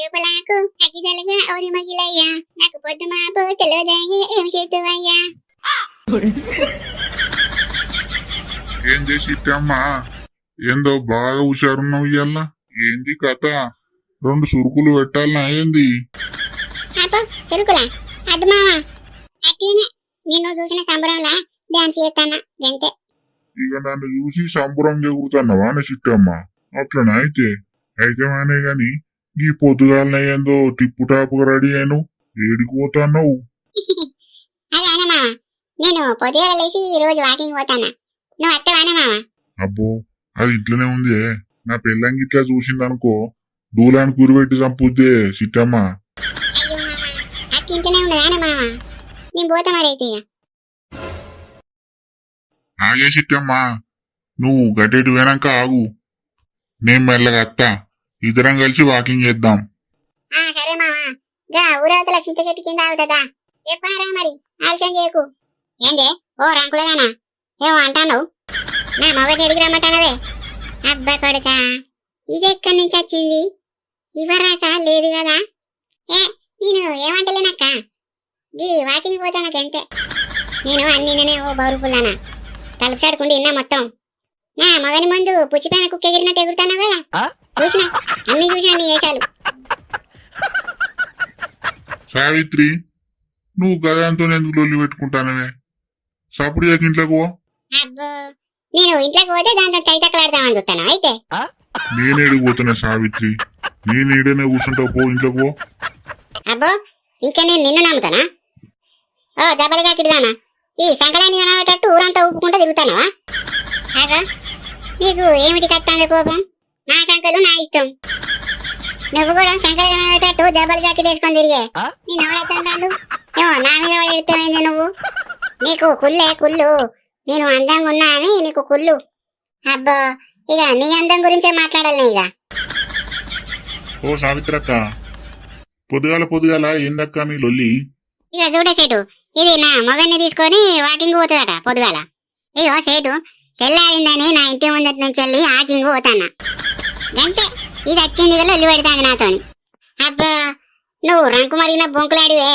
చూపులకు అగ్గిదలుగా ఓరి మగిలయ్యా. నాకు పొద్దు మాపు ఏం చేతువయ్యా? ఏంది ఏందో బాగా హుషారున్నావు ఇయ్యాల. ఏంది కథ? రెండు సురుకులు పెట్టాలనా ఏంది? అప్పో చెరుకులా? అద్దు మావా. అట్లనే నిన్ను చూసిన సంబరంలా డాన్స్ చేస్తానా గంతే. ఇక నన్ను చూసి సంబరం చెగురుతున్నావా అని అట్లనే అయితే? అయితే మానే గాని ఈ పొద్దుగాలన ఏందో టిప్పు టాపుగా రెడీ అయ్యాను ఏడికి పోతున్నావు? నేను పొద్దుగాల లేచి ఈ రోజు వాకింగ్ పోతానా? నువ్వు అత్తవానా మామ అబ్బో అది ఇట్లనే ఉంది. నా పెళ్ళంగి ఇట్లా చూసిందనుకో దూలానికి గురిపెట్టి చంపుద్దే సిట్టమ్మా. అయ్యో మామ అక్క ఇంట్లోనే ఉండదానా మామ నేను పోతా మరి అయితే ఇక. ఆగే సిట్టమ్మా. నువ్వు గట్టెటు పోయినాక ఆగు. నేను మెల్లగా అత్త ఇద్దరం కలిసి వాకింగ్ చేద్దాం. ఆ సరే మామ గా ఊరవతల చింత చెట్టు కింద చెప్పనారా మరి ఆలస్యం చేయకు. ఏందే ఓ రంకులదానా ఏమో అంటాను నా మగని ఎడిగి రమ్మంటానవే. అబ్బా కొడుకా ఇది ఎక్కడి నుంచి వచ్చింది? ఇవ్వరాక లేదు కదా? ఏ నేను ఏమంటలేనక్క గీ వాకింగ్ పోతానక అంతే. నేను అన్నినే ఓ బౌరుపుల్లానా తలుపు చాడుకుండి ఇన్నా మొత్తం. నా మగని ముందు పుచ్చిపోయిన కుక్క ఎగిరినట్టు ఎగురుతాను కదా? చూసిన? అన్ని చూసిన నీ వేషాలు సావిత్రి నువ్వు గదంతో ఎందుకు లొల్లి పెట్టుకుంటానవే? సప్పుడు చేయక ఇంట్లోకి పో. అబ్బో నేను ఇంట్లోకి పోతే దాంతో తైతక్కలాడతామని చూస్తాను? అయితే? నేనేడికి పోతున్నా సావిత్రి. నేను ఈడనే కూర్చుంటావు పో ఇంట్లోకి పో. అబ్బో ఇంకా నేను నిన్ను నమ్ముతానా? ఓ జబలిగా కిడదానా ఈ సంకలాన్ని అనేటట్టు ఊరంతా ఊపుకుంటూ తిరుగుతానవా? నీకు ఏమిటి కత్తాంది కోపం? నా సంకలు నా ఇష్టం. నువ్వు కూడా సంకలు అనేటట్టు జబల్ జాకెట్ వేసుకొని తిరిగే. నేను ఎవడైతాడు ఏమో నా మీద వాడు ఎడుతామైంది నువ్వు? నీకు కుల్లే కుళ్ళు. నేను అందంగా ఉన్నా అని నీకు కుళ్ళు. అబ్బో ఇక నీ అందం గురించే మాట్లాడాలి ఇక. ఓ సావిత్రక్క పొద్దుగాల పొద్దుగాల ఏందక్క మీ లొల్లి? ఇక చూడే సేటు ఇది నా మొగన్ని తీసుకొని వాకింగ్ పోతుందట పొద్దుగాల. ఇగో సేటు తెల్లారిందని నా ఇంటి ముందటి నుంచి వెళ్ళి వాకింగ్ పోతానా గంతే ఇది వచ్చింది ఒళ్ళు పెడతాంది నాతోని. అబ్బా నువ్వు రంకు మరిగిన బొంకులాడివే.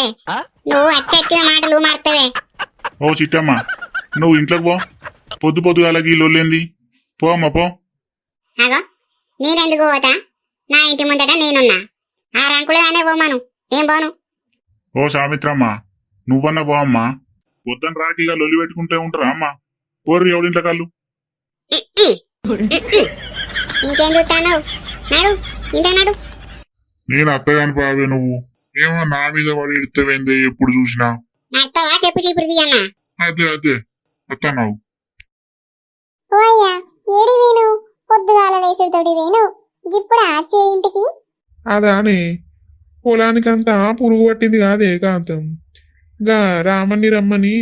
నువ్వు అత్యత్వ మాటలు మారుతావే. ఓ చిట్టమ్మ నువ్వు ఇంట్లోకి పో. పొద్దు పొద్దుగాలకి ఈ లొల్లేంది. పో అమ్మ పో. అగో నేనెందుకు పోతా? నా ఇంటి ముందట నేనున్నా. ఆ రంకులదానే పోమాను. ఏం పోను? ఓ సావిత్రమ్మ నువ్వన్న పో అమ్మా. పొద్దున రాకిగా లొల్లి పెట్టుకుంటే ఉంటారా అమ్మా? పోరు ఎవడింట్లో కళ్ళు ఇంకేం చూస్తాను నాడు ఇంత నాడు. నేను అత్తగాని పావే నువ్వు. ఏమో నా మీద పడి ఎడితేవేందే ఎప్పుడు చూసినా. నడతావా చెప్పు చీపురు తీయన్నా అదే అదే. అత్తన్నావు. ఓయ్యా ఏడి వేణు? పొద్దుగాల వేసుడుతోటి వేణు. ఇప్పుడు ఆచే ఇంటికి? అదానే పొలానికంతా పురుగు పట్టింది కాదే కాంతం. గా రామని రమ్మని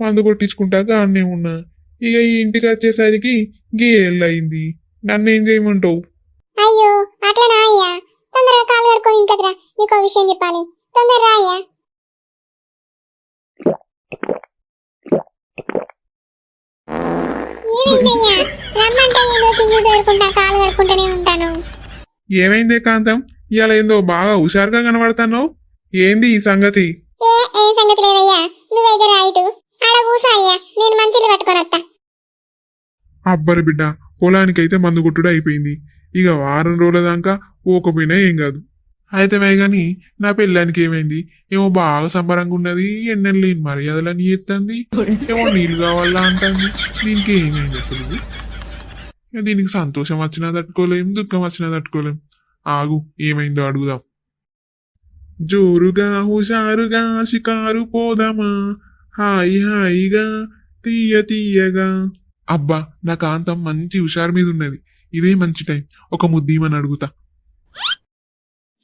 మందు కొట్టించుకుంటా గానే ఉన్నా. ఇక ఈ ఇంటికి వచ్చేసరికి గీ నన్నేం చేయమంటావు? అయ్యో అట్లనా అయ్యా? తొందరగా కాలు కడుకొని ఇంతకు రా. నీకో విషయం చెప్పాలి. తొందర రా అయ్యా. ఏమైందయ్యా? రమ్మంటే ఏదో కాలు కడుకుంటూనే ఉంటాను. ఏమైందే కాంతం? ఇవాళ ఏందో బాగా హుషారుగా కనబడుతున్నావు? ఏంది ఈ సంగతి? ఏ ఏం సంగతి లేదయ్యా. నువ్వైతే రాయిటు ఆడ కూసో అయ్యా. నేను మంచిలు పట్టుకొని వస్తా. అబ్బరి బిడ్డ పొలానికైతే మందు కొట్టుడు అయిపోయింది. ఇక వారం రోజుల దాకా ఓకపోయినా ఏం కాదు. అయితే గాని నా పెళ్ళానికి ఏమైంది? ఏమో బాగా సంబరంగా ఉన్నది ఎన్నెళ్ళు లేని మర్యాదలని ఎత్తంది ఏమో నీళ్ళు కావాలా అంటుంది. దీనికి ఏమైంది అసలు దీనికి సంతోషం వచ్చినా తట్టుకోలేం దుఃఖం వచ్చినా తట్టుకోలేం. ఆగు ఏమైందో అడుగుదాం. జోరుగా హుషారుగా షికారు పోదామా? హాయి హాయిగా తీయ తీయగా. అబ్బా నా కాంతం మంచి హుషారు మీద ఉన్నది. ఇదే మంచి టైం. ఒక ముద్దీమని అడుగుతా.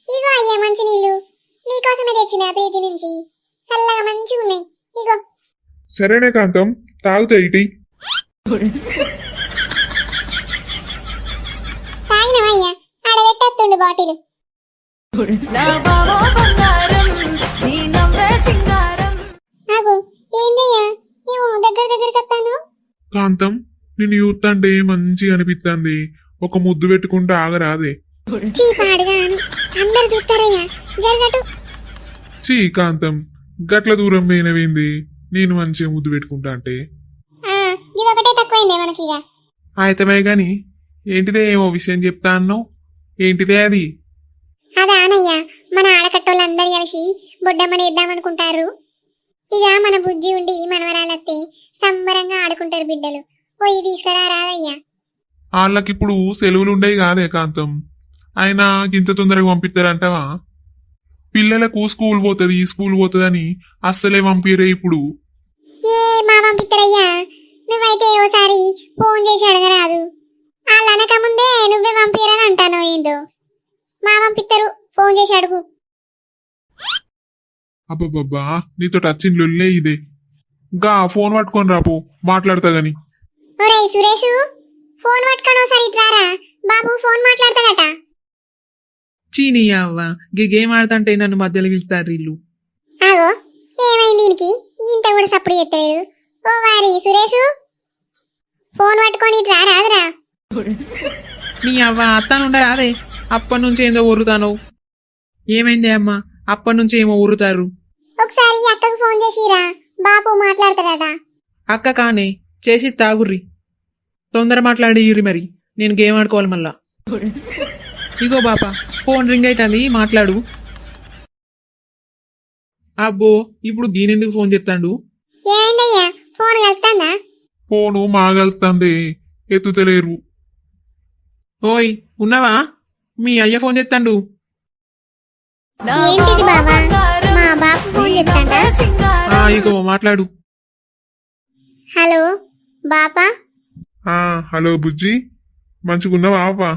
ఇగో అయ్యా మంచి నీళ్ళు. నీకోసమే తెచ్చిన పేజీ నుంచి. చల్లగా మంచిగా ఉన్నాయి. ఇగో. సరేనే కాంతం తాగుతా ఇటీ. తాగినవయ్యా ఆడ పెట్టేస్తుండు బాటిల్. నా బావో బంగారం నీ నవ్వే సింగారం. నాకు ఏందయ్యా? ఏమో దగ్గర దగ్గరికి వస్తాను. కాంతం నేను యూత్ అంటే మంచిగా అనిపిస్తుంది ఒక ముద్దు పెట్టుకుంటే ఆగరాదే. చీ కాంతం గట్ల దూరం పోయినవేంది నేను మంచిగా ముద్దు పెట్టుకుంటా అంటే. ఆయతమే గాని ఏంటిదే ఏమో విషయం చెప్తా అన్నావు? ఏంటిదే అది? అదా అనయ్య మన ఆడకట్టోళ్ళందరూ కలిసి బొడ్డమ్మని ఇద్దామనుకుంటారు ఇక మన బుజ్జి ఉండి మనవరాలత్తే సంబరంగా ఆడుకుంటారు బిడ్డలు. పోయి తీసుకురా రాదయ్యా వాళ్ళకిప్పుడు సెలవులు ఉండేవి కాదే కాంతం. ఆయన ఇంత తొందరగా పంపిస్తారంటావా పిల్లలకు స్కూల్ పోతుంది స్కూల్ పోతుందని అస్సలే పంపిరే ఇప్పుడు. ఏ మా పంపిత్తరయ్యా నువ్వైతే ఓసారి ఫోన్ చేసి అడగరాదు. వాళ్ళు అనక ముందే నువ్వే పంపిరని అంటాను ఏందో. మా పంపిత్తరు ఫోన్ చేసి అడుగు. అబ్బబ్బబ్బా నీతో టచ్చింగ్ లొల్లే ఇదే. గా ఫోన్ పట్టుకొని రాపో మాట్లాడతా గాని. ఒరేయ్ సురేషు ఫోన్ పట్టుకొని ఒకసారి ఇట్రారా బాబు ఫోన్ మాట్లాడతాడట. చీనీ అవ్వ గీ గేమ్ ఆడుతుంటే నన్ను మధ్యలో పిలుస్తారు వీళ్ళు ఆగో ఏమైంది దీనికి? ఇంత కూడా సప్పుడు ఎత్తాడు ఓ వారి సురేషు. ఫోన్ పట్టుకొని ఇట్రా రాదురా నీ అవ్వ అత్తానుండరా అదే అప్పటి నుంచి ఏందో ఊరుతాను ఏమైంది అమ్మ? అప్పటి నుంచి ఏమో ఊరుతారు. ఒకసారి అక్కకు ఫోన్ చేసిరా బాబు మాట్లాడతాడట. అక్క కానే చేసి తాగుర్రి. తొందర మాట్లాడి ఇరి మరి. నేను గేమ్ ఆడుకోవాలి మళ్ళా. ఇగో బాపా ఫోన్ రింగ్ అవుతుంది మాట్లాడు. అబ్బో ఇప్పుడు దీనెందుకు ఫోన్ చేస్తాడు ఏమైందయ్యా ఫోన్ కలుపుతాందా? ఫోను మాగలుస్తుంది ఎత్తుతలేరు. ఓయ్ ఉన్నావా? మీ అయ్య ఫోన్ చేస్తాడు ఏంటిది బాబా మా బాబు ఫోన్ ఆ ఇగో మాట్లాడు. హలో బాపా? ఆ హలో బుజ్జి. మంచిగున్నావా అవ్వా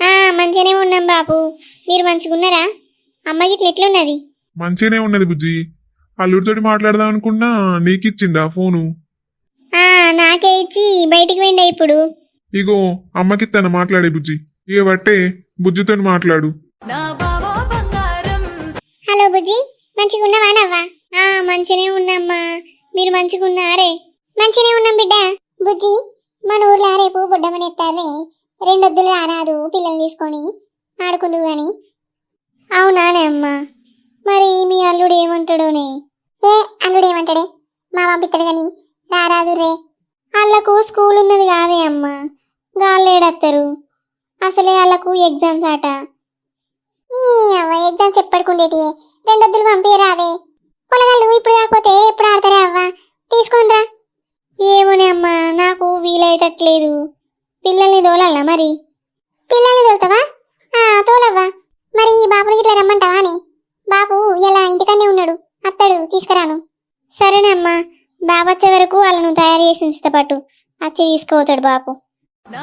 ఆ మంచిగానే ఉన్నాం బాబు. మీరు మంచిగున్నారా? అమ్మకి ఇట్లా ఎట్లున్నది? మంచిగానే ఉన్నది బుజ్జి. అల్లుడితోటి మాట్లాడదాం అనుకున్నా నీకిచ్చిండా ఫోను? ఆ నాకే ఇచ్చి బయటికి వెండి ఇప్పుడు? ఇగో అమ్మకిత్తాను మాట్లాడే బుజ్జి. ఇక బట్టే బుజ్జితో మాట్లాడు. మంచిగా ఉన్నావా నవ్వా? ఆ మంచిగానే ఉన్నామ్మా. మీరు మంచిగా ఉన్నారే? మంచిగానే ఉన్నాం బిడ్డ. బుజ్జి మన ఊర్లో రేపు బుడ్డమని ఎత్తారే. రెండొద్దులు రారాదు పిల్లల్ని తీసుకొని ఆడుకుందు గాని. అవునానే అమ్మా మరి మీ అల్లుడు ఏమంటాడోనే? ఏ అల్లుడు ఏమంటాడే? మా పంపిస్తాడు గాని రారాదు రే. వాళ్ళకు స్కూల్ ఉన్నది కాదే అమ్మా. గాళ్ళేడత్తారు. అసలే వాళ్ళకు ఎగ్జామ్స్ ఆట. ఈ అవ్వ ఎగ్జామ్స్ ఎప్పటికుండేటి రెండొద్దులు పంపించరాదే పొలగాళ్ళు ఇప్పుడు కాకపోతే ఎప్పుడు ఆడతారే అవ్వ? తీసుకోనరా. ఏమోనే అమ్మా నాకు వీలయ్యేటట్లేదు. పిల్లల్ని తోలాలా మరి? పిల్లల్ని తోలుతావా? ఆ తోలవ్వా. మరి బాబుని ఇట్లా రమ్మంటావా అని? బాబు ఇలా ఇంటికన్నే ఉన్నాడు. అత్తడు తీసుకురాను. సరేనమ్మా బాబు వచ్చే వరకు వాళ్ళను తయారు చేసి ఉంచుతా పాటు వచ్చి తీసుకుపోతాడు బాబు. నా